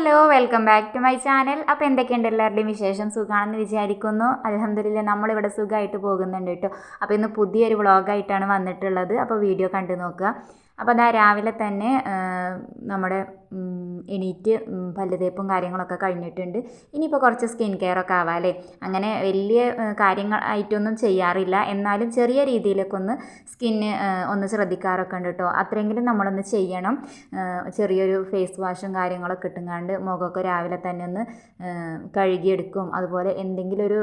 Hello welcome back to my channel. അപ്പോൾ എന്തൊക്കെയുണ്ട് എല്ലാവരുടെയും വിശേഷം? സുഖമാണെന്ന് വിചാരിക്കുന്നു. അലഹമ്മദില്ല നമ്മളിവിടെ സുഖമായിട്ട് പോകുന്നുണ്ട് കേട്ടോ. അപ്പോൾ ഇന്ന് പുതിയൊരു വ്ളോഗായിട്ടാണ് വന്നിട്ടുള്ളത്. അപ്പോൾ വീഡിയോ കണ്ടു നോക്കുക. അപ്പോൾ അതാ രാവിലെ തന്നെ നമ്മുടെ എണീറ്റ് പല്ല് തേപ്പും കാര്യങ്ങളൊക്കെ കഴിഞ്ഞിട്ടുണ്ട്. ഇനിയിപ്പോൾ കുറച്ച് സ്കിൻ കെയർ ഒക്കെ ആവാം അല്ലേ? അങ്ങനെ വലിയ കാര്യങ്ങൾ ആയിട്ടൊന്നും ചെയ്യാറില്ല. എന്നാലും ചെറിയ രീതിയിലൊക്കെ ഒന്ന് സ്കിന്ന് ഒന്ന് ശ്രദ്ധിക്കാറൊക്കെ ഉണ്ട് കേട്ടോ അത്രയെങ്കിലും നമ്മളൊന്ന് ചെയ്യണം. ചെറിയൊരു ഫേസ് വാഷും കാര്യങ്ങളൊക്കെ കിട്ടുങ്ങാണ്ട് മുഖമൊക്കെ രാവിലെ തന്നെ ഒന്ന് കഴുകിയെടുക്കും. അതുപോലെ എന്തെങ്കിലും ഒരു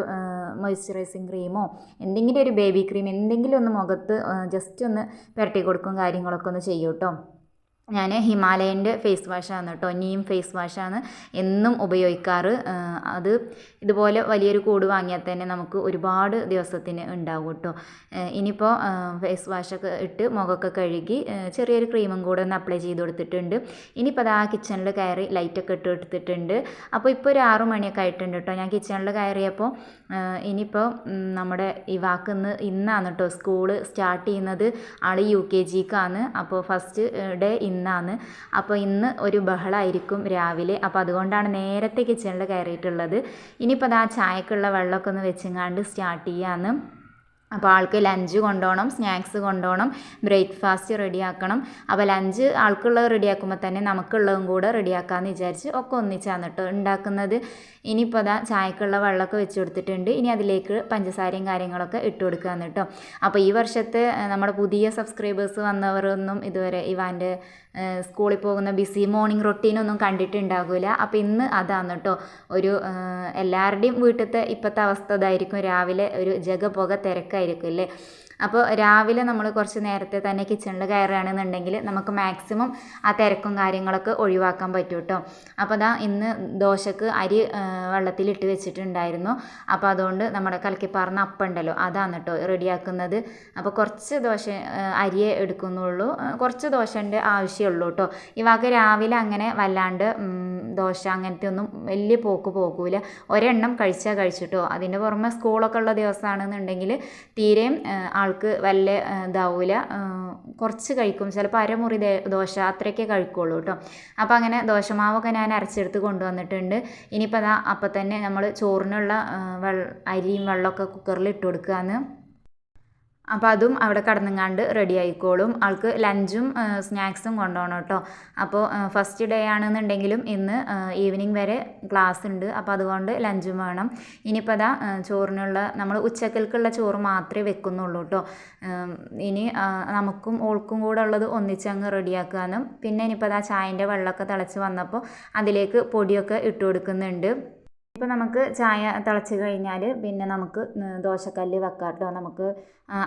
മോയ്സ്ചറൈസിങ് ക്രീമോ എന്തെങ്കിലും ഒരു ബേബി ക്രീം എന്തെങ്കിലും ഒന്ന് മുഖത്ത് ജസ്റ്റ് ഒന്ന് പുരട്ടി കൊടുക്കും കാര്യങ്ങളൊക്കെ ഒന്ന് ചെയ്യും കേട്ടോ ഞാൻ ഹിമാലയന്റെ ഫേസ് വാഷാണ് കേട്ടോ നീം ഫേസ് വാഷാണ് എന്നും ഉപയോഗിക്കാറ്. അത് ഇതുപോലെ വലിയൊരു കൂട് വാങ്ങിയാൽ തന്നെ നമുക്ക് ഒരുപാട് ദിവസത്തിന് ഉണ്ടാവും കേട്ടോ ഇനിയിപ്പോൾ ഫേസ് വാഷൊക്കെ ഇട്ട് മുഖമൊക്കെ കഴുകി ചെറിയൊരു ക്രീമും കൂടെ ഒന്ന് അപ്ലൈ ചെയ്ത് കൊടുത്തിട്ടുണ്ട്. ഇനിയിപ്പോൾ അത് ആ കിച്ചണിൽ കയറി ലൈറ്റൊക്കെ ഇട്ട് കൊടുത്തിട്ടുണ്ട്. അപ്പോൾ ഇപ്പോൾ ഒരു ആറു മണിയൊക്കെ ആയിട്ടുണ്ട് കേട്ടോ ഞാൻ കിച്ചണിൽ കയറിയപ്പോൾ ഇനിയിപ്പോൾ നമ്മുടെ ഇവാക്ക് ഇന്ന് ഇന്നാണ് കേട്ടോ സ്കൂൾ സ്റ്റാർട്ട് ചെയ്യുന്നത്. ആൾ യു കെ ജിക്കാണ്. അപ്പോൾ ഫസ്റ്റ് ഡേ ഇന്നാണ് അപ്പോൾ ഇന്ന് ഒരു ബഹളമായിരിക്കും രാവിലെ. അപ്പോൾ അതുകൊണ്ടാണ് നേരത്തെ കിച്ചണിൽ കയറിയിട്ടുള്ളത്. ഇനിയിപ്പോൾ അത് ആ ചായക്കുള്ള വെള്ളമൊക്കെ ഒന്ന് വെച്ചെങ്ങാണ്ട് സ്റ്റാർട്ട് ചെയ്യാന്ന്. അപ്പോൾ ആൾക്ക് ലഞ്ച് കൊണ്ടുപോകണം സ്നാക്സ് കൊണ്ടുപോകണം ബ്രേക്ക്ഫാസ്റ്റ് റെഡിയാക്കണം അപ്പോൾ ലഞ്ച് ആൾക്കുള്ളത് റെഡിയാക്കുമ്പോൾ തന്നെ നമുക്കുള്ളതും കൂടെ റെഡിയാക്കാമെന്ന് വിചാരിച്ച് ഒക്കെ ഒന്നിച്ചാണ് കേട്ടോ ഉണ്ടാക്കുന്നത്. ഇനിയിപ്പോൾ അതാ ചായക്കുള്ള വെള്ളമൊക്കെ വെച്ച് കൊടുത്തിട്ടുണ്ട്. ഇനി അതിലേക്ക് പഞ്ചസാരയും കാര്യങ്ങളൊക്കെ ഇട്ട് കൊടുക്കുകയാണ് കേട്ടോ അപ്പോൾ ഈ വർഷത്തെ നമ്മുടെ പുതിയ സബ്സ്ക്രൈബേഴ്സ് വന്നവരൊന്നും ഇതുവരെ ഇവാന്റെ സ്കൂളിൽ പോകുന്ന ബിസി മോർണിംഗ് റൊട്ടീനൊന്നും കണ്ടിട്ടുണ്ടാകില്ല അപ്പോൾ ഇന്ന് അതാണ് കേട്ടോ ഒരു എല്ലാവരുടെയും വീട്ടിലത്തെ ഇപ്പോഴത്തെ അവസ്ഥ ഇതായിരിക്കും. രാവിലെ ഒരു ജഗ പുക തിരക്കായിരിക്കും അല്ലേ അപ്പോൾ രാവിലെ നമ്മൾ കുറച്ച് നേരത്തെ തന്നെ കിച്ചണിൽ കയറുകയാണെന്നുണ്ടെങ്കിൽ നമുക്ക് മാക്സിമം ആ തിരക്കും കാര്യങ്ങളൊക്കെ ഒഴിവാക്കാൻ പറ്റും കേട്ടോ. അപ്പോൾ അതാ ഇന്ന് ദോശക്ക് അരി വെള്ളത്തിലിട്ട് വെച്ചിട്ടുണ്ടായിരുന്നു. അപ്പോൾ അതുകൊണ്ട് നമ്മുടെ കലക്കിപ്പാർന്ന അപ്പുണ്ടല്ലോ അതാണ് കേട്ടോ റെഡിയാക്കുന്നത്. അപ്പോൾ കുറച്ച് ദോശ അരിയെ എടുക്കുന്നുള്ളൂ. കുറച്ച് ദോശന്റെ ആവശ്യമുള്ളൂ കേട്ടോ. ഇവാക്ക് രാവിലെ അങ്ങനെ വല്ലാണ്ട് ദോശ അങ്ങനത്തെ ഒന്നും വലിയ പോക്ക് പോകൂല. ഒരെണ്ണം കഴിച്ചാൽ കഴിച്ചിട്ടോ. അതിന്റെ പുറമെ സ്കൂളൊക്കെ ഉള്ള ദിവസമാണെന്നുണ്ടെങ്കിൽ തീരെയും ആ, ആൾക്ക് വല്ല ഇതാവില്ല ഇതാവൂല. കുറച്ച് കഴിക്കും. ചിലപ്പോൾ അരമുറി ദോശ അത്രയൊക്കെ കഴിക്കുള്ളൂ കേട്ടോ. അപ്പോൾ അങ്ങനെ ദോശമാവൊക്കെ ഞാൻ അരച്ചെടുത്ത് കൊണ്ടുവന്നിട്ടുണ്ട്. ഇനിയിപ്പോൾ അതാ അപ്പം തന്നെ നമ്മൾ ചോറിനുള്ള വെള്ള അരിയും വെള്ളമൊക്കെ കുക്കറിൽ ഇട്ട് കൊടുക്കുകയാണ് അപ്പോൾ അതും അവിടെ കടന്നുങ്ങാണ്ട് റെഡി ആയിക്കോളും. ആൾക്ക് ലഞ്ചും സ്നാക്സും കൊണ്ടുപോകണം കേട്ടോ. അപ്പോൾ ഫസ്റ്റ് ഡേ ആണെന്നുണ്ടെങ്കിലും ഇന്ന് ഈവനിങ് വരെ ക്ലാസ് ഉണ്ട്. അപ്പോൾ അതുകൊണ്ട് ലഞ്ചും വേണം. ഇനിയിപ്പോൾ അതാ ചോറിനുള്ള നമ്മൾ ഉച്ചക്കൽക്കുള്ള ചോറ് മാത്രമേ വെക്കുന്നുള്ളൂ കേട്ടോ. ഇനി നമുക്കും ഓൾക്കും കൂടെ ഉള്ളത് ഒന്നിച്ചങ്ങ് റെഡിയാക്കാനും പിന്നെ ഇനിയിപ്പോൾ അതാ ചായന്റെ വെള്ളമൊക്കെ തിളച്ച് വന്നപ്പോൾ അതിലേക്ക് പൊടിയൊക്കെ ഇട്ട് കൊടുക്കുന്നുണ്ട്. ഇപ്പോൾ നമുക്ക് ചായ തിളച്ച് കഴിഞ്ഞാൽ പിന്നെ നമുക്ക് ദോശക്കല്ല് വെക്കാം കേട്ടോ നമുക്ക്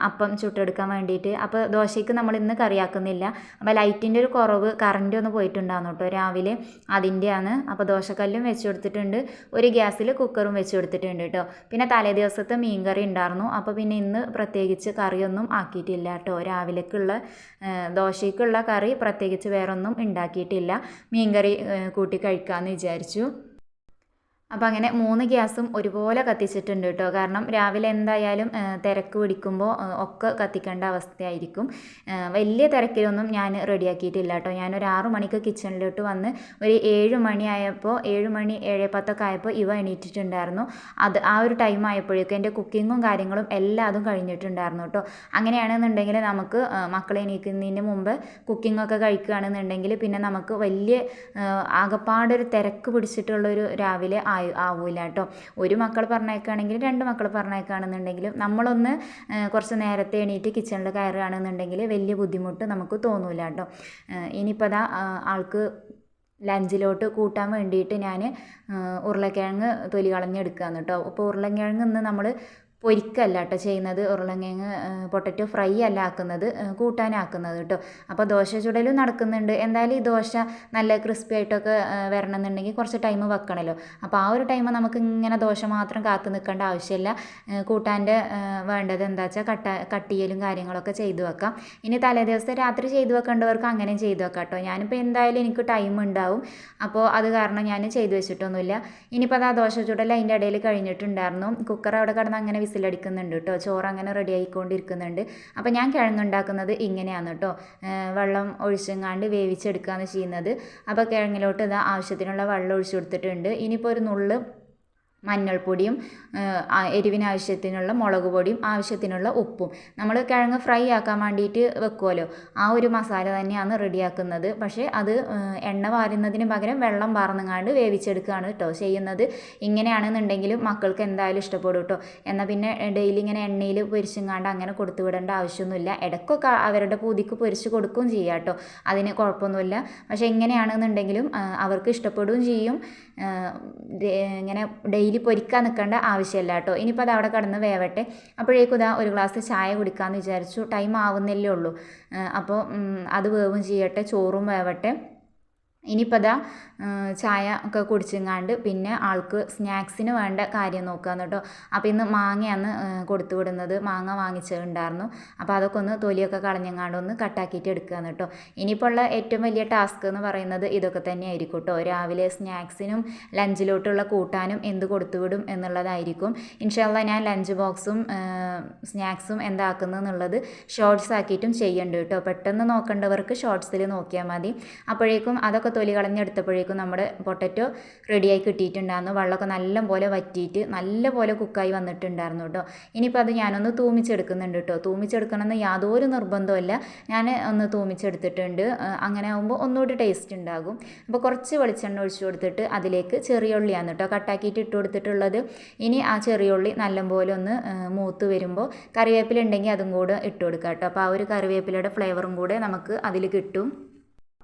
അപ്പം ചുട്ടെടുക്കാൻ വേണ്ടിയിട്ട്. അപ്പോൾ ദോശയ്ക്ക് നമ്മൾ ഇന്ന് കറിയാക്കുന്നില്ല. അപ്പോൾ ലൈറ്റിന്റെ ഒരു കുറവ് കറണ്ട് ഒന്ന് പോയിട്ടുണ്ടാകുന്നു കേട്ടോ രാവിലെ. അതിന്റെയാണ് അപ്പോൾ ദോശക്കല്ലും വെച്ച് കൊടുത്തിട്ടുണ്ട്. ഒരു ഗ്യാസിൽ കുക്കറും വെച്ച് കൊടുത്തിട്ടുണ്ട് കേട്ടോ പിന്നെ തലേ ദിവസത്തെ മീൻ കറി ഉണ്ടായിരുന്നു. അപ്പോൾ പിന്നെ ഇന്ന് പ്രത്യേകിച്ച് കറിയൊന്നും ആക്കിയിട്ടില്ല കേട്ടോ രാവിലേക്കുള്ള ദോശയ്ക്കുള്ള കറി പ്രത്യേകിച്ച് വേറൊന്നും ഉണ്ടാക്കിയിട്ടില്ല. മീൻ കറി കൂട്ടി കഴിക്കാമെന്ന് വിചാരിച്ചു. അപ്പോൾ അങ്ങനെ മൂന്ന് ഗ്യാസും ഒരുപോലെ കത്തിച്ചിട്ടുണ്ട് കേട്ടോ. കാരണം രാവിലെ എന്തായാലും തിരക്ക് പിടിക്കുമ്പോൾ ഒക്കെ കത്തിക്കേണ്ട അവസ്ഥയായിരിക്കും. വലിയ തിരക്കിലൊന്നും ഞാൻ റെഡിയാക്കിയിട്ടില്ല കേട്ടോ. ഞാനൊരു ആറു മണിക്ക് കിച്ചണിലോട്ട് വന്ന് ഒരു ഏഴ് മണിയായപ്പോൾ ഏഴ് മണി ഏഴ് പത്തൊക്കെ ആയപ്പോൾ ഇവ എണീറ്റിട്ടുണ്ടായിരുന്നു. അത് ആ ഒരു ടൈം ആയപ്പോഴേക്കും എന്റെ കുക്കിങ്ങും കാര്യങ്ങളും എല്ലാം അതും കഴിഞ്ഞിട്ടുണ്ടായിരുന്നു കേട്ടോ. അങ്ങനെയാണെന്നുണ്ടെങ്കിൽ നമുക്ക് മക്കളെ എണീക്കുന്നതിന് മുമ്പ് കുക്കിങ്ങൊക്കെ കഴിക്കുകയാണെന്നുണ്ടെങ്കിൽ പിന്നെ നമുക്ക് വലിയ ആകപ്പാടൊരു തിരക്ക് പിടിച്ചിട്ടുള്ളൊരു രാവിലെ ആയി ആവൂല കേട്ടോ. ഒരു മക്കൾ പറഞ്ഞേക്കുകയാണെങ്കിൽ രണ്ട് മക്കൾ പറഞ്ഞേക്കുകയാണെന്നുണ്ടെങ്കിലും നമ്മളൊന്ന് കുറച്ച് നേരത്തെ എണീറ്റ് കിച്ചണിൽ കയറുകയാണെന്നുണ്ടെങ്കിൽ വലിയ ബുദ്ധിമുട്ട് നമുക്ക് തോന്നൂല കേട്ടോ. ഇനിയിപ്പോൾ അതാ ആൾക്ക് ലഞ്ചിലോട്ട് കൂട്ടാൻ വേണ്ടിയിട്ട് ഞാൻ ഉരുളക്കിഴങ്ങ് തൊലി കളഞ്ഞെടുക്കുകയാണ് കേട്ടോ. അപ്പോൾ ഉരുളക്കിഴങ്ങ് ഇന്ന് നമ്മൾ പൊരിക്കല്ല കേട്ടോ ചെയ്യുന്നത്. ഉരുളക്കിഴങ്ങ് പൊട്ടറ്റോ ഫ്രൈ അല്ല ആക്കുന്നത്. കൂട്ടാനാക്കുന്നത് കേട്ടോ. അപ്പോൾ ദോശ ചുടലും നടക്കുന്നുണ്ട്. എന്തായാലും ഈ ദോശ നല്ല ക്രിസ്പി ആയിട്ടൊക്കെ വരണം എന്നുണ്ടെങ്കിൽ കുറച്ച് ടൈം വെക്കണമല്ലോ അപ്പോൾ ആ ഒരു ടൈം നമുക്ക് ഇങ്ങനെ ദോശ മാത്രം കാത്തു നിൽക്കേണ്ട ആവശ്യമില്ല. കൂട്ടാന്റെ വേണ്ടത് എന്താ വെച്ചാൽ കട്ട കട്ടിയലും കാര്യങ്ങളൊക്കെ ചെയ്തു വെക്കാം. ഇനി തലേ ദിവസത്തെ രാത്രി ചെയ്തു വെക്കേണ്ടവർക്ക് അങ്ങനെ ചെയ്തു വെക്കാം കേട്ടോ. ഞാനിപ്പോൾ എന്തായാലും എനിക്ക് ടൈം ഉണ്ടാവും. അപ്പോൾ അത് കാരണം ഞാൻ ചെയ്തു വെച്ചിട്ടൊന്നുമില്ല. ഇനിയിപ്പോൾ അത് ആ ദോശ ചുടൽ അതിന്റെ ഇടയിൽ കഴിഞ്ഞിട്ടുണ്ടായിരുന്നു. കുക്കർ അവിടെ കിടന്ന് അങ്ങനെ വിസിലടിക്കുന്നുണ്ട് കേട്ടോ. ചോറ് അങ്ങനെ റെഡി ആയിക്കൊണ്ടിരിക്കുന്നുണ്ട്. അപ്പോൾ ഞാൻ കിഴങ്ങുണ്ടാക്കുന്നത് ഇങ്ങനെയാണ് കേട്ടോ. വെള്ളം ഒഴിച്ചെങ്ങാണ്ട് വേവിച്ചെടുക്കുകയാണ് ചെയ്യുന്നത്. അപ്പോൾ കിഴങ്ങിലോട്ട് ഇതാ ആവശ്യത്തിനുള്ള വെള്ളം ഒഴിച്ചു കൊടുത്തിട്ടുണ്ട്. ഇനിയിപ്പോൾ ഒരു നുള്ള് മഞ്ഞൾപ്പൊടിയും എരിവിനാവശ്യത്തിനുള്ള മുളക് പൊടിയും ആവശ്യത്തിനുള്ള ഉപ്പും. നമ്മൾ കിഴങ്ങ് ഫ്രൈ ആക്കാൻ വേണ്ടിയിട്ട് വെക്കുമല്ലോ ആ ഒരു മസാല തന്നെയാണ് റെഡിയാക്കുന്നത്. പക്ഷേ അത് എണ്ണ വാരുന്നതിന് പകരം വെള്ളം വാർന്നങ്ങാണ്ട് വേവിച്ചെടുക്കുകയാണ് കേട്ടോ ചെയ്യുന്നത്. ഇങ്ങനെയാണെന്നുണ്ടെങ്കിലും മക്കൾക്ക് എന്തായാലും ഇഷ്ടപ്പെടും കേട്ടോ. എന്നാൽ പിന്നെ ഡെയിലി ഇങ്ങനെ എണ്ണയിൽ പൊരിച്ചുങ്ങാണ്ട് അങ്ങനെ കൊടുത്തു വിടേണ്ട ആവശ്യമൊന്നുമില്ല. ഇടയ്ക്കൊക്കെ അവരുടെ പൂതിക്ക് പൊരിച്ച് കൊടുക്കുകയും ചെയ്യാം കേട്ടോ. അതിന് കുഴപ്പമൊന്നുമില്ല. പക്ഷേ എങ്ങനെയാണെന്നുണ്ടെങ്കിലും അവർക്ക് ഇഷ്ടപ്പെടുകയും ചെയ്യും. ഇങ്ങനെ ഡെയിലി പൊരിക്കാൻ നിൽക്കേണ്ട ആവശ്യമില്ല കേട്ടോ. ഇനിയിപ്പോൾ അത് അവിടെ കിടന്ന് വേവട്ടെ. അപ്പോഴേക്കും ഇതാ ഒരു ഗ്ലാസ് ചായ കുടിക്കാമെന്ന് വിചാരിച്ചു. ടൈം ആവുന്നില്ലേ ഉള്ളൂ. അപ്പോൾ അത് വേവും ചെയ്യട്ടെ. ചോറും വേവട്ടെ. ഇനിയിപ്പോൾ അതാ ചായ ഒക്കെ കുടിച്ചിങ്ങാണ്ട് പിന്നെ ആൾക്ക് സ്നാക്സിന് വേണ്ട കാര്യം നോക്കുകയെന്ന് കേട്ടോ അപ്പോൾ ഇന്ന് മാങ്ങയാണ് കൊടുത്തു വിടുന്നത്. മാങ്ങ വാങ്ങിച്ചിട്ടുണ്ടായിരുന്നു അപ്പോൾ അതൊക്കെ ഒന്ന് തൊലിയൊക്കെ കളഞ്ഞങ്ങാണ്ട് ഒന്ന് കട്ടാക്കിയിട്ട് എടുക്കുകയെന്ന് കേട്ടോ ഇനിയിപ്പോൾ ഉള്ള ഏറ്റവും വലിയ ടാസ്ക് എന്ന് പറയുന്നത് ഇതൊക്കെ തന്നെ ആയിരിക്കും കേട്ടോ രാവിലെ സ്നാക്സിനും ലഞ്ചിലോട്ടുള്ള കൂട്ടാനും എന്ത് കൊടുത്തു വിടും എന്നുള്ളതായിരിക്കും. ഇൻഷാല്ല ഞാൻ ലഞ്ച് ബോക്സും സ്നാക്സും എന്താക്കുന്നു എന്നുള്ളത് ഷോർട്സ് ആക്കിയിട്ടും ചെയ്യുന്നുണ്ട് കേട്ടോ പെട്ടെന്ന് നോക്കേണ്ടവർക്ക് ഷോർട്സിൽ നോക്കിയാൽ മതി. അപ്പോഴേക്കും അതൊക്കെ തൊലി കളഞ്ഞെടുത്തപ്പോഴേക്കും നമ്മുടെ പൊട്ടറ്റോ റെഡിയായി കിട്ടിയിട്ടുണ്ടായിരുന്നു. വെള്ളമൊക്കെ നല്ല പോലെ വറ്റിയിട്ട് നല്ല പോലെ കുക്കായി വന്നിട്ടുണ്ടായിരുന്നു കേട്ടോ. ഇനിയിപ്പോൾ അത് ഞാനൊന്ന് തൂമിച്ചെടുക്കുന്നുണ്ട് കേട്ടോ. തൂമിച്ചെടുക്കണമെന്ന് യാതൊരു നിർബന്ധമില്ല ഞാൻ ഒന്ന് തൂമിച്ചെടുത്തിട്ടുണ്ട്. അങ്ങനെ ആകുമ്പോൾ ഒന്നുകൂടി ടേസ്റ്റ് ഉണ്ടാകും. അപ്പോൾ കുറച്ച് വെളിച്ചെണ്ണ ഒഴിച്ചു കൊടുത്തിട്ട് അതിലേക്ക് ചെറിയ ഉള്ളിയാണ് കേട്ടോ കട്ടാക്കിയിട്ട് ഇട്ട് കൊടുത്തിട്ടുള്ളത്. ഇനി ആ ചെറിയ ഉള്ളി നല്ലപോലെ ഒന്ന് മൂത്ത് വരുമ്പോൾ കറിവേപ്പില ഉണ്ടെങ്കിൽ അതും കൂടെ ഇട്ട് കൊടുക്കാം കേട്ടോ. അപ്പോൾ ആ ഒരു കറിവേപ്പിലയുടെ ഫ്ലേവറും കൂടെ നമുക്ക് അതിൽ കിട്ടും.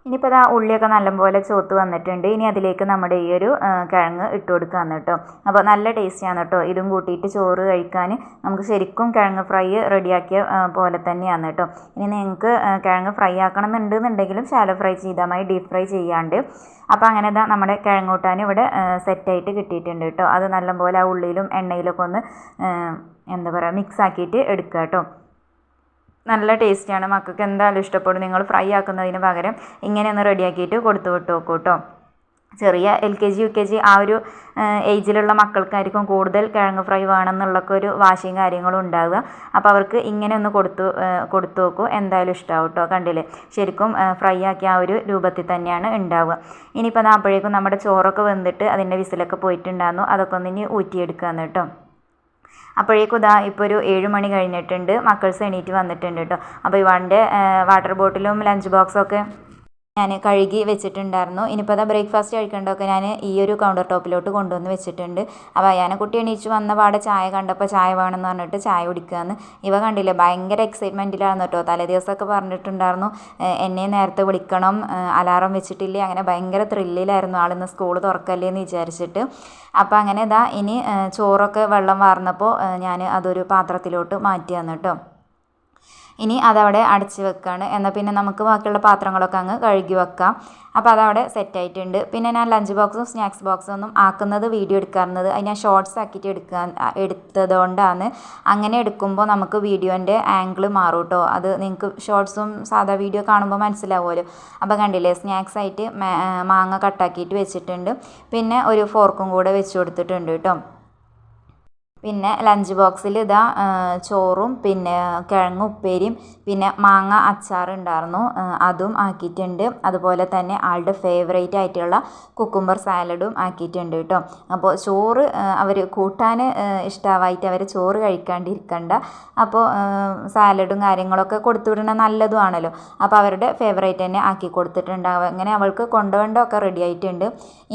ഇനിയിപ്പോൾ ആ ഉള്ളിയൊക്കെ നല്ലപോലെ ചോത്ത് വന്നിട്ടുണ്ട്. ഇനി അതിലേക്ക് നമ്മുടെ ഈ ഒരു കിഴങ്ങ് ഇട്ട് കൊടുക്കാന്ന് കേട്ടോ. അപ്പോൾ നല്ല ടേസ്റ്റിയാണ് കേട്ടോ. ഇതും കൂട്ടിയിട്ട് ചോറ് കഴിക്കാൻ നമുക്ക് ശരിക്കും കിഴങ്ങ് ഫ്രൈ റെഡിയാക്കിയ പോലെ തന്നെയാണ് കേട്ടോ. ഇനി നിങ്ങൾക്ക് കിഴങ്ങ് ഫ്രൈ ആക്കണം എന്നുണ്ടെന്നുണ്ടെങ്കിലും ശാലോ ഫ്രൈ ചെയ്താൽ മതി ഡീപ്പ് ഫ്രൈ ചെയ്യാണ്ട്. അപ്പോൾ അങ്ങനെ ഇതാ നമ്മുടെ കിഴങ്ങൂട്ടാൻ ഇവിടെ സെറ്റായിട്ട് കിട്ടിയിട്ടുണ്ട് കേട്ടോ. അത് നല്ലപോലെ ആ ഉള്ളിയിലും എണ്ണയിലൊക്കെ ഒന്ന് എന്താ പറയുക മിക്സ് ആക്കിയിട്ട് എടുക്കുക കേട്ടോ. നല്ല ടേസ്റ്റിയാണ്. മക്കൾക്ക് എന്തായാലും ഇഷ്ടപ്പെടും. നിങ്ങൾ ഫ്രൈ ആക്കുന്നതിന് പകരം ഇങ്ങനെ ഒന്ന് റെഡിയാക്കിയിട്ട് കൊടുത്തു വിട്ട് നോക്കൂ കേട്ടോ ചെറിയ L K G U K G ആ ഒരു ഏജിലുള്ള മക്കൾക്കായിരിക്കും കൂടുതൽ കിഴങ്ങ് ഫ്രൈ വേണമെന്നുള്ളൊക്കെ ഒരു വാശിയും കാര്യങ്ങളും ഉണ്ടാവുക. അപ്പോൾ അവർക്ക് ഇങ്ങനെ ഒന്ന് കൊടുത്തു കൊടുത്തു നോക്കൂ എന്തായാലും ഇഷ്ടമാവും കേട്ടോ കണ്ടില്ലേ? ശരിക്കും ഫ്രൈ ആക്കിയ ആ ഒരു രൂപത്തിൽ തന്നെയാണ് ഉണ്ടാവുക. ഇനിയിപ്പോൾ അപ്പോഴേക്കും നമ്മുടെ ചോറൊക്കെ വെന്തിട്ട് അതിന്റെ വിസിലൊക്കെ പോയിട്ടുണ്ടായിരുന്നു. അതൊക്കെ ഒന്ന് ഇനി ഊറ്റിയെടുക്കുക കേട്ടോ അപ്പോഴേക്കും ഇതാ ഇപ്പോൾ ഒരു ഏഴ് മണി കഴിഞ്ഞിട്ടുണ്ട്. മക്കൾസ് എണീറ്റ് വന്നിട്ടുണ്ട് കേട്ടോ അപ്പോൾ ഇവാന്റെ വാട്ടർ ബോട്ടിലും ലഞ്ച് ബോക്സൊക്കെ ഞാൻ കഴുകി വെച്ചിട്ടുണ്ടായിരുന്നു. ഇനിയിപ്പോൾ അതാ ബ്രേക്ക്ഫാസ്റ്റ് കഴിക്കേണ്ടതൊക്കെ ഞാൻ ഈ ഒരു കൗണ്ടർ ടോപ്പിലോട്ട് കൊണ്ടുവന്ന് വെച്ചിട്ടുണ്ട്. അപ്പോൾ അയാനെ കുട്ടി എണീച്ച് വന്ന പാടെ ചായ കണ്ടപ്പോൾ ചായ വേണമെന്ന് പറഞ്ഞിട്ട് ചായ കുടിക്കുകയെന്ന് ഇവ കണ്ടില്ലേ ഭയങ്കര എക്സൈറ്റ്മെന്റിലായിരുന്നു കേട്ടോ. തലേ ദിവസമൊക്കെ പറഞ്ഞിട്ടുണ്ടായിരുന്നു എന്നെ നേരത്തെ വിളിക്കണം അലാറം വെച്ചിട്ടില്ലേ? അങ്ങനെ ഭയങ്കര ത്രില്ലിലായിരുന്നു ആളിന്ന് സ്കൂൾ തുറക്കല്ലേ എന്ന് വിചാരിച്ചിട്ട്. അപ്പോൾ അങ്ങനെ ഇതാ ഇനി ചോറൊക്കെ വെള്ളം വാർന്നപ്പോൾ ഞാൻ അതൊരു പാത്രത്തിലോട്ട് മാറ്റി തന്നു കേട്ടോ. ഇനി അതവിടെ അടച്ച് വെക്കുകയാണ് എന്നാൽ പിന്നെ നമുക്ക് ബാക്കിയുള്ള പാത്രങ്ങളൊക്കെ അങ്ങ് കഴുകി വെക്കാം. അപ്പോൾ അതവിടെ സെറ്റായിട്ടുണ്ട് പിന്നെ ഞാൻ ലഞ്ച് ബോക്സും സ്നാക്സ് ബോക്സും ഒന്നും ആക്കുന്നത് വീഡിയോ എടുക്കാറുന്നത്. അത് ഞാൻ ഷോർട്സ് ആക്കിയിട്ട് എടുക്കാൻ എടുത്തതുകൊണ്ടാണ്. അങ്ങനെ എടുക്കുമ്പോൾ നമുക്ക് വീഡിയോന്റെ ആംഗിൾ മാറും കേട്ടോ അത് നിങ്ങൾക്ക് ഷോർട്സും സാധാ വീഡിയോ കാണുമ്പോൾ മനസ്സിലാവുമല്ലോ. അപ്പോൾ കണ്ടില്ലേ സ്നാക്സ് ആയിട്ട് മാങ്ങ കട്ടാക്കിയിട്ട് വെച്ചിട്ടുണ്ട്. പിന്നെ ഒരു ഫോർക്കും കൂടെ വെച്ച് കൊടുത്തിട്ടുണ്ട് കേട്ടോ പിന്നെ ലഞ്ച് ബോക്സിൽ ഇതാ ചോറും പിന്നെ കിഴങ്ങ് ഉപ്പേരിയും പിന്നെ മാങ്ങ അച്ചാർ ഉണ്ടായിരുന്നു. അതും ആക്കിയിട്ടുണ്ട്. അതുപോലെ തന്നെ ആളുടെ ഫേവറേറ്റ് ആയിട്ടുള്ള കുക്കുംബർ സാലഡും ആക്കിയിട്ടുണ്ട് കേട്ടോ. അപ്പോൾ ചോറ് അവർ കൂട്ടാൻ ഇഷ്ടമായിട്ട് അവർ ചോറ് കഴിക്കാണ്ടിരിക്കണ്ട. അപ്പോൾ സാലഡും കാര്യങ്ങളൊക്കെ കൊടുത്തു വിടണ നല്ലതുമാണല്ലോ അപ്പോൾ അവരുടെ ഫേവറേറ്റ് തന്നെ ആക്കി കൊടുത്തിട്ടുണ്ട്. അങ്ങനെ അവൾക്ക് കൊണ്ടുപോകേണ്ടതൊക്കെ റെഡി ആയിട്ടുണ്ട്.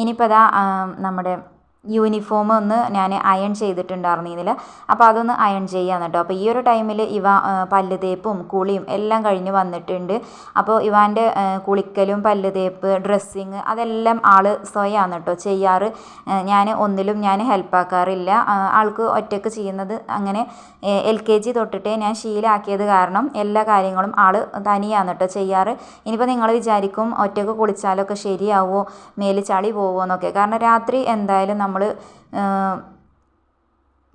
ഇനിയിപ്പോൾ അതാ നമ്മുടെ യൂണിഫോം ഒന്ന് ഞാൻ അയൺ ചെയ്തിട്ടുണ്ടായിരുന്നില്ല അപ്പോൾ അതൊന്ന് അയൺ ചെയ്യാന്ന് കേട്ടോ. അപ്പോൾ ഈ ഒരു ടൈമിൽ ഇവ പല്ല് തേപ്പും കുളിയും എല്ലാം കഴിഞ്ഞ് വന്നിട്ടുണ്ട്. അപ്പോൾ ഇവാന്റെ കുളിക്കലും പല്ല് തേപ്പ് ഡ്രസ്സിങ് അതെല്ലാം ആൾ സ്വയമാണ് കേട്ടോ ചെയ്യാറ്. ഞാൻ ഒന്നിലും ഞാൻ ഹെൽപ്പാക്കാറില്ല ആൾക്ക് ഒറ്റയ്ക്ക് ചെയ്യുന്നത് അങ്ങനെ എൽ കെ ജി തൊട്ടിട്ടേ ഞാൻ ശീലാക്കിയത് കാരണം എല്ലാ കാര്യങ്ങളും ആൾ തനിയാണ് കേട്ടോ ചെയ്യാറ്. ഇനിയിപ്പോൾ നിങ്ങൾ വിചാരിക്കും ഒറ്റയ്ക്ക് കുളിച്ചാലൊക്കെ ശരിയാവുമോ മേൽ ചളി പോവുമോ എന്നൊക്കെ കാരണം രാത്രി എന്തായാലും നമ്മൾ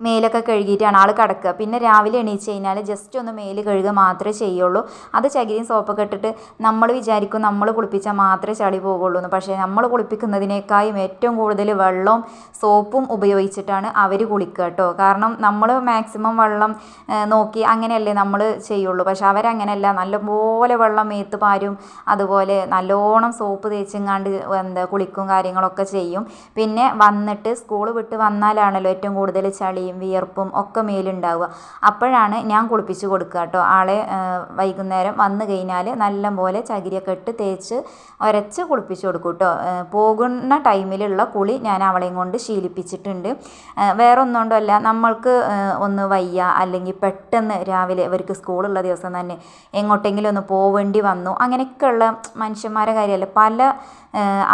മേലൊക്കെ കഴുകിയിട്ടാണ് ആൾ കിടക്കുക. പിന്നെ രാവിലെ എണീച്ച് കഴിഞ്ഞാൽ ജസ്റ്റ് ഒന്ന് മേൽ കഴുകുക മാത്രമേ ചെയ്യുള്ളൂ. അത് ചകിരിയും സോപ്പൊക്കെ ഇട്ടിട്ട് നമ്മൾ വിചാരിക്കും നമ്മൾ കുളിപ്പിച്ചാൽ മാത്രമേ ചളി പോകുള്ളൂ എന്ന്. പക്ഷേ നമ്മൾ കുളിപ്പിക്കുന്നതിനേക്കാളും ഏറ്റവും കൂടുതൽ വെള്ളവും സോപ്പും ഉപയോഗിച്ചിട്ടാണ് അവർ കുളിക്കുക കേട്ടോ. കാരണം നമ്മൾ മാക്സിമം വെള്ളം നോക്കി അങ്ങനെയല്ലേ നമ്മൾ ചെയ്യുള്ളൂ. പക്ഷേ അവരങ്ങനെയല്ല. നല്ലപോലെ വെള്ളം മേത്ത് പാരും. അതുപോലെ നല്ലോണം സോപ്പ് തേച്ചെങ്ങാണ്ട് എന്താ കുളിക്കും കാര്യങ്ങളൊക്കെ ചെയ്യും. പിന്നെ വന്നിട്ട് സ്കൂൾ വിട്ട് വന്നാലാണല്ലോ ഏറ്റവും കൂടുതൽ ചളിയും വിയർപ്പും ഒക്കെ മേലുണ്ടാവുക. അപ്പോഴാണ് ഞാൻ കുളിപ്പിച്ച് കൊടുക്കുക കേട്ടോ. ആളെ വൈകുന്നേരം വന്നു കഴിഞ്ഞാൽ നല്ലപോലെ ചകിരിയൊക്കെ ഇട്ട് തേച്ച് ഒരച്ച് കുളിപ്പിച്ച് കൊടുക്കും കേട്ടോ. പോകുന്ന ടൈമിലുള്ള കുളി ഞാൻ അവളെയും കൊണ്ട് ശീലിപ്പിച്ചിട്ടുണ്ട്. വേറെ ഒന്നുകൊണ്ടല്ല നമ്മൾക്ക് ഒന്ന് വയ്യ. അല്ലെങ്കിൽ പെട്ടെന്ന് രാവിലെ ഇവർക്ക് സ്കൂളുള്ള ദിവസം തന്നെ എങ്ങോട്ടെങ്കിലും ഒന്ന് പോവേണ്ടി വന്നു. അങ്ങനെയൊക്കെയുള്ള മനുഷ്യന്മാരെ കാര്യമല്ല. പല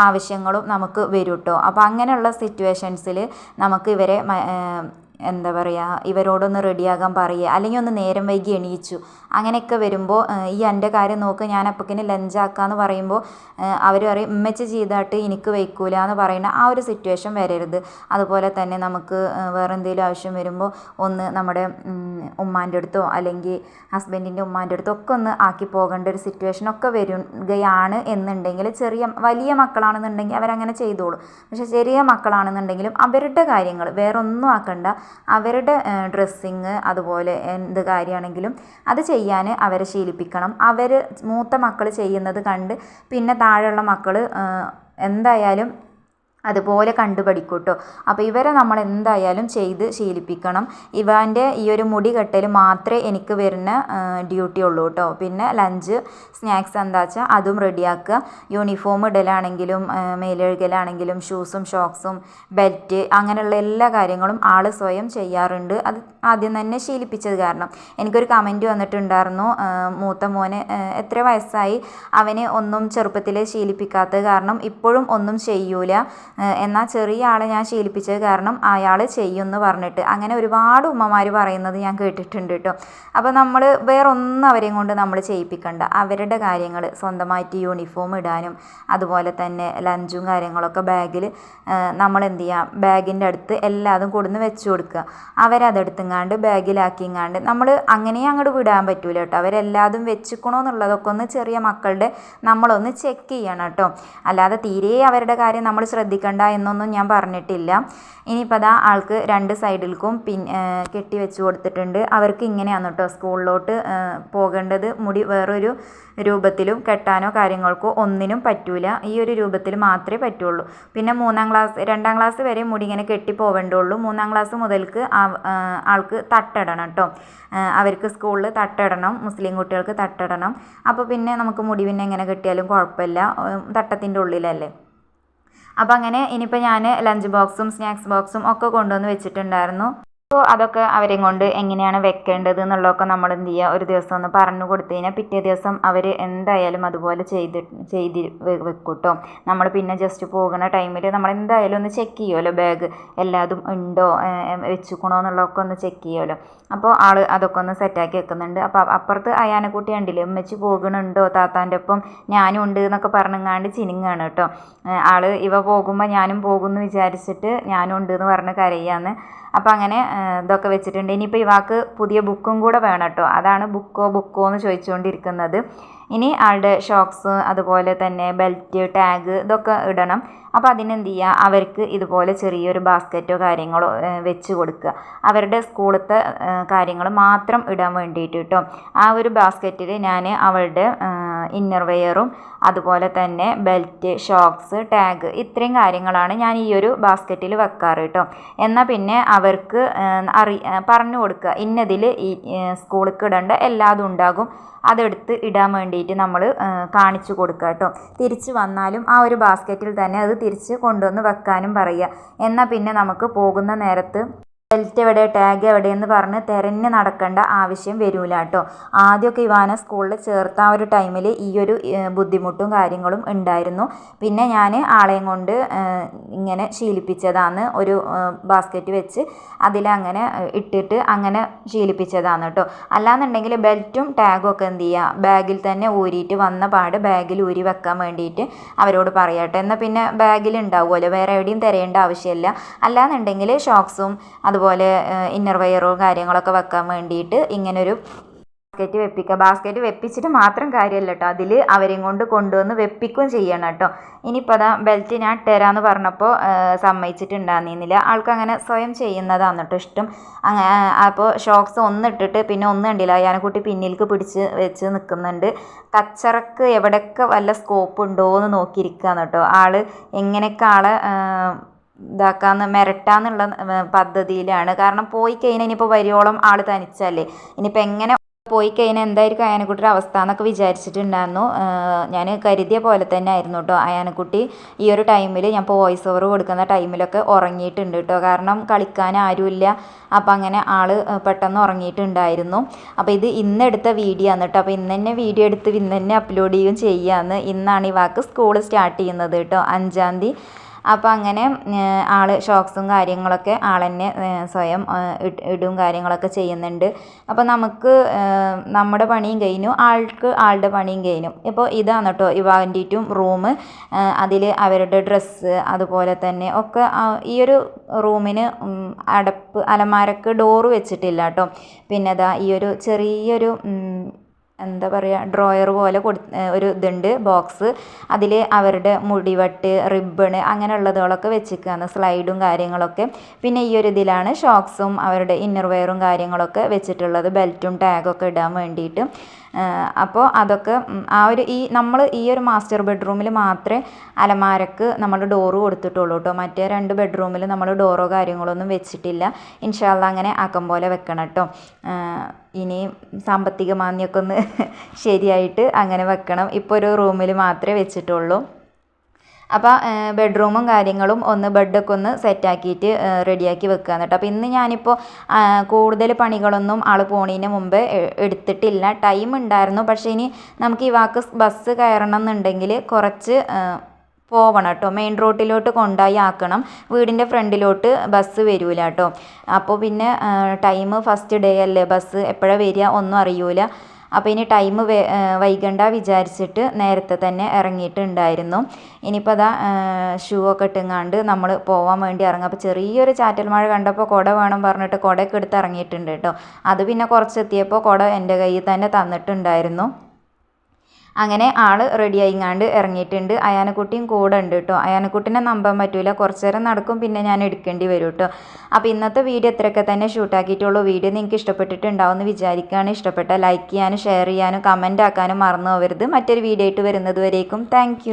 ആവശ്യങ്ങളും നമുക്ക് വരും കേട്ടോ. അപ്പോൾ അങ്ങനെയുള്ള സിറ്റുവേഷൻസിൽ നമുക്ക് ഇവരെ എന്താ പറയുക ഇവരോടൊന്ന് റെഡിയാകാൻ പറയുക. അല്ലെങ്കിൽ ഒന്ന് നേരം വൈകി എണീച്ചു. അങ്ങനെയൊക്കെ വരുമ്പോൾ ഈ എന്റെ കാര്യം നോക്ക് ഞാൻ അപ്പക്കിന് ലഞ്ചാക്കാന്ന് പറയുമ്പോൾ അവർ പറയും ഉമ്മച്ച് ചെയ്താട്ട് എനിക്ക് വയ്ക്കൂല എന്ന് പറയുന്ന ആ ഒരു സിറ്റുവേഷൻ വരരുത്. അതുപോലെ തന്നെ നമുക്ക് വേറെ എന്തെങ്കിലും ആവശ്യം വരുമ്പോൾ ഒന്ന് നമ്മുടെ ഉമ്മാന്റെ അടുത്തോ അല്ലെങ്കിൽ ഹസ്ബൻഡിന്റെ ഉമ്മാന്റെ അടുത്തോ ഒക്കെ ഒന്ന് ആക്കി പോകേണ്ട ഒരു സിറ്റുവേഷൻ ഒക്കെ വരികയാണ് എന്നുണ്ടെങ്കിൽ ചെറിയ വലിയ മക്കളാണെന്നുണ്ടെങ്കിൽ അവരങ്ങനെ ചെയ്തോളും. പക്ഷേ ചെറിയ മക്കളാണെന്നുണ്ടെങ്കിലും അവരുടെ കാര്യങ്ങൾ വേറെ ഒന്നും ആക്കണ്ട. അവരുടെ ഡ്രസ്സിങ് അതുപോലെ എന്ത് കാര്യമാണെങ്കിലും അത് ചെയ്യാൻ അവരെ ശീലിപ്പിക്കണം. അവർ മൂത്ത മക്കൾ ചെയ്യുന്നത് കണ്ട് പിന്നെ താഴെയുള്ള മക്കൾ എന്തായാലും അതുപോലെ കണ്ടുപഠിക്കും കേട്ടോ അപ്പോൾ ഇവരെ നമ്മൾ എന്തായാലും ചെയ്ത് ശീലിപ്പിക്കണം. ഇവന്റെ ഈ ഒരു മുടി കെട്ടൽ മാത്രമേ എനിക്ക് വരുന്ന ഡ്യൂട്ടി ഉള്ളൂ കേട്ടോ പിന്നെ ലഞ്ച് സ്നാക്സ് എന്താ വെച്ചാൽ അതും റെഡിയാക്കുക യൂണിഫോം ഇടലാണെങ്കിലും മേലഴുകലാണെങ്കിലും ഷൂസും ഷോക്സും ബെൽറ്റ് അങ്ങനെയുള്ള എല്ലാ കാര്യങ്ങളും ആൾ സ്വയം ചെയ്യാറുണ്ട്. അത് ആദ്യം തന്നെ ശീലിപ്പിച്ചത് കാരണം. എനിക്കൊരു കമന്റ് വന്നിട്ടുണ്ടായിരുന്നു. മൂത്ത മോനെ എത്ര വയസ്സായി? അവനെ ഒന്നും ചെറുപ്പത്തിൽ ശീലിപ്പിക്കാത്തത് കാരണം ഇപ്പോഴും ഒന്നും ചെയ്യൂല. എന്നാൽ ചെറിയ ആളെ ഞാൻ ശീലിപ്പിച്ചത് കാരണം അയാൾ ചെയ്യുമെന്ന് പറഞ്ഞിട്ട് അങ്ങനെ ഒരുപാട് ഉമ്മമാർ പറയുന്നത് ഞാൻ കേട്ടിട്ടുണ്ട് കേട്ടോ. അപ്പോൾ നമ്മൾ വേറൊന്നും അവരെയും കൊണ്ട് നമ്മൾ ചെയ്യിപ്പിക്കണ്ട. അവരുടെ കാര്യങ്ങൾ സ്വന്തമായിട്ട് യൂണിഫോം ഇടാനും അതുപോലെ തന്നെ ലഞ്ചും കാര്യങ്ങളൊക്കെ ബാഗിൽ നമ്മൾ എന്ത് ചെയ്യാം ബാഗിന്റെ അടുത്ത് എല്ലാതും കൊടുന്ന് വെച്ച് കൊടുക്കുക അവരതെടുത്തുങ്ങാണ്ട് ബാഗിലാക്കിങ്ങാണ്ട് നമ്മൾ അങ്ങനെ അങ്ങോട്ട് വിടാൻ പറ്റൂല കേട്ടോ. അവരെല്ലാതും വെച്ചിക്കണോ എന്നുള്ളതൊക്കെ ഒന്ന് ചെറിയ മക്കളുടെ നമ്മളൊന്ന് ചെക്ക് ചെയ്യണം കേട്ടോ. അല്ലാതെ തീരെ അവരുടെ കാര്യം നമ്മൾ ശ്രദ്ധിക്കണ്ട എന്നൊന്നും ഞാൻ പറഞ്ഞിട്ടില്ല. ഇനിയിപ്പോൾ അതാ ആൾക്ക് രണ്ട് സൈഡിൽക്കും പിൻ കെട്ടി വെച്ച് കൊടുത്തിട്ടുണ്ട്. അവർക്ക് ഇങ്ങനെയാണ് കേട്ടോ സ്കൂളിലോട്ട് പോകേണ്ടത്. മുടി വേറൊരു രൂപത്തിലും കെട്ടാനോ കാര്യങ്ങൾക്കോ ഒന്നിനും പറ്റൂല. ഈ ഒരു രൂപത്തിൽ മാത്രമേ പറ്റുള്ളൂ. പിന്നെ മൂന്നാം ക്ലാസ് രണ്ടാം ക്ലാസ് വരെ മുടി ഇങ്ങനെ കെട്ടി പോവേണ്ടുള്ളൂ മൂന്നാം ക്ലാസ് മുതൽക്ക് ആൾക്ക് തട്ടിടണം കേട്ടോ അവർക്ക് സ്കൂളിൽ തട്ടിടണം. മുസ്ലിം കുട്ടികൾക്ക് തട്ടിടണം. അപ്പോൾ പിന്നെ നമുക്ക് മുടി പിന്നെ എങ്ങനെ കെട്ടിയാലും കുഴപ്പമില്ല. തട്ടത്തിന്റെ ഉള്ളിലല്ലേ? അപ്പോൾ അങ്ങനെ ഇനിയിപ്പോൾ ഞാൻ ലഞ്ച് ബോക്സും സ്നാക്സ് ബോക്സും ഒക്കെ കൊണ്ടുവന്ന് വെച്ചിട്ടുണ്ടായിരുന്നു. അപ്പോൾ അതൊക്കെ അവരെയും കൊണ്ട് എങ്ങനെയാണ് വെക്കേണ്ടത് എന്നുള്ളതൊക്കെ നമ്മൾ എന്ത് ചെയ്യുക? ഒരു ദിവസം ഒന്ന് പറഞ്ഞു കൊടുത്തു കഴിഞ്ഞാൽ പിറ്റേ ദിവസം അവർ എന്തായാലും അതുപോലെ ചെയ്ത് ചെയ്ത് വെക്കൂട്ടോ. നമ്മൾ പിന്നെ ജസ്റ്റ് പോകുന്ന ടൈമിൽ നമ്മൾ എന്തായാലും ഒന്ന് ചെക്ക് ചെയ്യുമല്ലോ ബാഗ് എല്ലാതും ഉണ്ടോ വെച്ചുക്കണോ എന്നുള്ളതൊക്കെ ഒന്ന് ചെക്ക് ചെയ്യുമല്ലോ അപ്പോൾ ആൾ അതൊക്കെ ഒന്ന് സെറ്റാക്കി വെക്കുന്നുണ്ട്. അപ്പോൾ അപ്പുറത്ത് അയാനെക്കുട്ടി കണ്ടില്ലേ? ഉമ്മച്ചി പോകണുണ്ടോ താത്താന്റെ ഒപ്പം ഞാനും ഉണ്ട് എന്നൊക്കെ പറഞ്ഞങ്ങാണ്ട് ചിനിങ്ങാണ് കേട്ടോ. ആൾ ഇവ പോകുമ്പോൾ ഞാനും പോകുമെന്ന് വിചാരിച്ചിട്ട് ഞാനും ഉണ്ട് എന്ന് പറഞ്ഞ് കരയാന്ന്. അപ്പോൾ അങ്ങനെ ഇതൊക്കെ വെച്ചിട്ടുണ്ട്. ഇനിയിപ്പോൾ ഇവാക്ക് പുതിയ ബുക്കും കൂടെ വേണം കേട്ടോ. അതാണ് ബുക്കോ ബുക്കോ എന്ന് ചോദിച്ചുകൊണ്ടിരിക്കുന്നത്. ഇനി ആളുടെ ഷോക്സ് അതുപോലെ തന്നെ ബെൽറ്റ് ടാഗ് ഇതൊക്കെ ഇടണം. അപ്പോൾ അതിനെന്ത് ചെയ്യുക? അവർക്ക് ഇതുപോലെ ചെറിയൊരു ബാസ്ക്കറ്റോ കാര്യങ്ങളോ വെച്ച് കൊടുക്കുക. അവരുടെ സ്കൂളത്തെ കാര്യങ്ങൾ മാത്രം ഇടാൻ വേണ്ടിയിട്ട് കേട്ടോ ആ ഒരു ബാസ്ക്കറ്റിൽ ഞാൻ അവളുടെ ഇന്നർ വെയറും അതുപോലെ തന്നെ ബെൽറ്റ് ഷോക്സ് ടാഗ് ഇത്രയും കാര്യങ്ങളാണ് ഞാൻ ഈ ഒരു ബാസ്ക്കറ്റിൽ വെക്കാറ് കേട്ടോ എന്നാൽ പിന്നെ അവർക്ക് അറി പറഞ്ഞു കൊടുക്കുക. ഇന്നതിൽ ഈ സ്കൂളിൽ ഇടേണ്ട എല്ലാതും ഉണ്ടാകും. അതെടുത്ത് ഇടാൻ വേണ്ടിയിട്ട് നമ്മൾ കാണിച്ചു കൊടുക്കുക കേട്ടോ. തിരിച്ച് വന്നാലും ആ ഒരു ബാസ്ക്കറ്റിൽ തന്നെ അത് തിരിച്ച് കൊണ്ടുവന്ന് വെക്കാനും പറയുക. എന്നാൽ പിന്നെ നമുക്ക് പോകുന്ന നേരത്ത് ബെൽറ്റ് എവിടെ ടാഗ് എവിടെ എന്ന് പറഞ്ഞ് തിരഞ്ഞ് നടക്കേണ്ട ആവശ്യം വരില്ല കേട്ടോ ആദ്യമൊക്കെ ഇവാനെ സ്കൂളിൽ ചേർത്ത ആ ഒരു ടൈമിൽ ഈ ഒരു ബുദ്ധിമുട്ടും കാര്യങ്ങളും ഉണ്ടായിരുന്നു. പിന്നെ ഞാൻ ആളെയും കൊണ്ട് ഇങ്ങനെ ശീലിപ്പിച്ചതാണ് ഒരു ബാസ്ക്കറ്റ് വെച്ച് അതിലങ്ങനെ ഇട്ടിട്ട് അങ്ങനെ ശീലിപ്പിച്ചതാണ് കേട്ടോ അല്ലാന്നുണ്ടെങ്കിൽ ബെൽറ്റും ടാഗും ഒക്കെ എന്ത് ചെയ്യുക ബാഗിൽ തന്നെ ഊരിയിട്ട് വന്ന പാട് ബാഗിൽ ഊരി വെക്കാൻ വേണ്ടിയിട്ട് അവരോട് പറയാട്ടെ എന്നാൽ പിന്നെ ബാഗിൽ ഉണ്ടാവുമല്ലോ വേറെ എവിടെയും തിരയേണ്ട ആവശ്യമില്ല അല്ലാന്നുണ്ടെങ്കിൽ ഷോക്സും അതുപോലെ അതുപോലെ ഇന്നർ വെയറോ കാര്യങ്ങളൊക്കെ വെക്കാൻ വേണ്ടിയിട്ട് ഇങ്ങനൊരു ബാസ്ക്കറ്റ് വെപ്പിക്കുക ബാസ്ക്കറ്റ് വെപ്പിച്ചിട്ട് മാത്രം കാര്യമല്ല കേട്ടോ അതിൽ അവരെയും കൊണ്ട് കൊണ്ടുവന്ന് വെപ്പിക്കുകയും ചെയ്യണം കേട്ടോ. ഇനിയിപ്പോൾ അതാ ബെൽറ്റ് ഞാൻ ഇട്ടുതരാമെന്ന് പറഞ്ഞപ്പോൾ സമ്മതിച്ചിട്ടുണ്ടായിരുന്നില്ല. ആൾക്ക് അങ്ങനെ സ്വയം ചെയ്യുന്നതാണ് കേട്ടോ ഇഷ്ടം. അപ്പോൾ ഷോക്സ് ഒന്ന് ഇട്ടിട്ട് പിന്നെ ഒന്ന് കണ്ടില്ല അയാനെക്കുട്ടി പിന്നിലേക്ക് പിടിച്ച് വെച്ച് നിൽക്കുന്നുണ്ട് കച്ചറക്ക് എവിടെയൊക്കെ വല്ല സ്കോപ്പ് ഉണ്ടോ എന്ന് നോക്കിയിരിക്കുകയാണ് കേട്ടോ. ആൾ എങ്ങനെയൊക്കെ ആളെ ഇതാക്കാന്ന് മിരട്ടാന്നുള്ള പദ്ധതിയിലാണ്. കാരണം പോയി കഴിഞ്ഞാൽ ഇനിയിപ്പോൾ വരുവോളം ആൾ തനിച്ചല്ലേ. ഇനിയിപ്പോൾ എങ്ങനെ പോയി കഴിഞ്ഞാൽ എന്തായിരിക്കും അയാനക്കുട്ടിയുടെ അവസ്ഥ എന്നൊക്കെ വിചാരിച്ചിട്ടുണ്ടായിരുന്നു. ഞാൻ കരുതിയ പോലെ തന്നെ ആയിരുന്നു കേട്ടോ അയാനക്കുട്ടി. ഈ ഒരു ടൈമിൽ ഞാൻ ഇപ്പോൾ വോയിസ് ഓവർ കൊടുക്കുന്ന ടൈമിലൊക്കെ ഉറങ്ങിയിട്ടുണ്ട് കേട്ടോ കാരണം കളിക്കാൻ ആരുമില്ല. അപ്പോൾ അങ്ങനെ ആൾ പെട്ടെന്ന് ഉറങ്ങിയിട്ടുണ്ടായിരുന്നു. അപ്പോൾ ഇത് ഇന്നെടുത്ത വീഡിയോ ആണ് കേട്ടോ അപ്പോൾ ഇന്ന് തന്നെ വീഡിയോ എടുത്ത് ഇന്ന് തന്നെ അപ്ലോഡ് ചെയ്യുകയും ചെയ്യാമെന്ന് ഇന്നാണ് ഈ വാക്ക് സ്കൂൾ സ്റ്റാർട്ട് ചെയ്യുന്നത് കേട്ടോ അഞ്ചാം തീയതി. അപ്പോൾ അങ്ങനെ ആൾ ഷോക്സും കാര്യങ്ങളൊക്കെ ആൾ തന്നെ സ്വയം ഇടും കാര്യങ്ങളൊക്കെ ചെയ്യുന്നുണ്ട്. അപ്പോൾ നമുക്ക് നമ്മുടെ പണിയും കഴിഞ്ഞു. ആൾക്ക് ആളുടെ പണിയും കഴിഞ്ഞു. ഇപ്പോൾ ഇതാണ് കേട്ടോ ഇവാന്റെറ്റും റൂം അതിൽ അവരുടെ ഡ്രസ്സ് അതുപോലെ തന്നെ ഒക്കെ ഈ ഒരു റൂമിന് അടപ്പ് അലമാരക്ക് ഡോറ് വെച്ചിട്ടില്ല കേട്ടോ പിന്നെ അതാ ഈ ഒരു ചെറിയൊരു എന്താ പറയുക ഡ്രോയർ പോലെ കൊടു ഒരു ഇതുണ്ട് ബോക്സ് അതിൽ അവരുടെ മുടിവട്ട് റിബണ് അങ്ങനെയുള്ളതുകളൊക്കെ വെച്ചിരിക്കുകയാണ് സ്ലൈഡും കാര്യങ്ങളൊക്കെ. പിന്നെ ഈ ഒരു ഇതിലാണ് ഷോക്സും അവരുടെ ഇന്നർ വെയറും കാര്യങ്ങളൊക്കെ വെച്ചിട്ടുള്ളത് ബെൽറ്റും ടാഗൊക്കെ ഇടാൻ വേണ്ടിയിട്ട്. അപ്പോൾ അതൊക്കെ ആ ഒരു ഈ നമ്മൾ ഈ ഒരു മാസ്റ്റർ ബെഡ്റൂമിൽ മാത്രമേ അലമാരക്ക് നമ്മൾ ഡോറ് കൊടുത്തിട്ടുള്ളൂ കേട്ടോ മറ്റേ രണ്ട് ബെഡ്റൂമിൽ നമ്മൾ ഡോറോ കാര്യങ്ങളോ ഒന്നും വെച്ചിട്ടില്ല. ഇൻഷാല്ല അങ്ങനെ ആക്കം പോലെ വെക്കണം കേട്ടോ ഇനി സാമ്പത്തിക മാന്യൊക്കെ ഒന്ന് ശരിയായിട്ട് അങ്ങനെ വെക്കണം. ഇപ്പോൾ ഒരു റൂമിൽ മാത്രമേ വെച്ചിട്ടുള്ളൂ. അപ്പോൾ ബെഡ്റൂമും കാര്യങ്ങളും ഒന്ന് ബെഡൊക്കെ ഒന്ന് സെറ്റാക്കിയിട്ട് റെഡിയാക്കി വെക്കുകയാണ് കേട്ടോ. അപ്പോൾ ഇന്ന് ഞാനിപ്പോൾ കൂടുതൽ പണികളൊന്നും ആൾ പോണതിന് മുമ്പ് എടുത്തിട്ടില്ല. ടൈം ഉണ്ടായിരുന്നു. പക്ഷേ ഇനി നമുക്ക് ഈ വാക്ക് ബസ് കയറണം എന്നുണ്ടെങ്കിൽ കുറച്ച് പോവണം കേട്ടോ. മെയിൻ റോട്ടിലോട്ട് കൊണ്ടുപോയി ആക്കണം. വീടിന്റെ ഫ്രണ്ടിലോട്ട് ബസ് വരില്ല കേട്ടോ. അപ്പോൾ പിന്നെ ടൈം ഫസ്റ്റ് ഡേ അല്ലേ? ബസ് എപ്പോഴാണ് വരിക ഒന്നും അറിയൂല. അപ്പോൾ ഇനി ടൈം വൈകണ്ട വിചാരിച്ചിട്ട് നേരത്തെ തന്നെ ഇറങ്ങിയിട്ടുണ്ടായിരുന്നു. ഇനിയിപ്പോൾ അതാ ഷൂ ഒക്കെ ഇട്ടുങ്ങാണ്ട് നമ്മൾ പോകാൻ വേണ്ടി ഇറങ്ങും. അപ്പോൾ ചെറിയൊരു ചാറ്റൽ മഴ കണ്ടപ്പോൾ കുട വേണം പറഞ്ഞിട്ട് കുടയൊക്കെ എടുത്ത് ഇറങ്ങിയിട്ടുണ്ട് കേട്ടോ. അത് പിന്നെ കുറച്ച് എത്തിയപ്പോൾ കുട എന്റെ കയ്യിൽ തന്നെ തന്നിട്ടുണ്ടായിരുന്നു. അങ്ങനെ ആൾ റെഡി ആയിങ്ങാണ്ട് ഇറങ്ങിയിട്ടുണ്ട്. അയാനക്കുട്ടിയും കൂടെ ഉണ്ട് കേട്ടോ അയാനക്കുട്ടിനെ നമ്പാൻ പറ്റില്ല കുറച്ച് നേരം നടക്കും പിന്നെ ഞാൻ എടുക്കേണ്ടി വരും കേട്ടോ അപ്പോൾ ഇന്നത്തെ വീഡിയോ ഇത്രയൊക്കെ തന്നെ ഷൂട്ടാക്കിയിട്ടുള്ളൂ വീഡിയോ നിങ്ങൾക്ക് ഇഷ്ടപ്പെട്ടിട്ടുണ്ടാവും എന്ന് വിചാരിക്കുകയാണ്. ഇഷ്ടപ്പെട്ട ലൈക്ക് ചെയ്യാനും ഷെയർ ചെയ്യാനും കമന്റ് ആക്കാനും മറന്നു പോകരുത്. മറ്റൊരു വീഡിയോ ആയിട്ട് വരുന്നത് വരേക്കും. താങ്ക്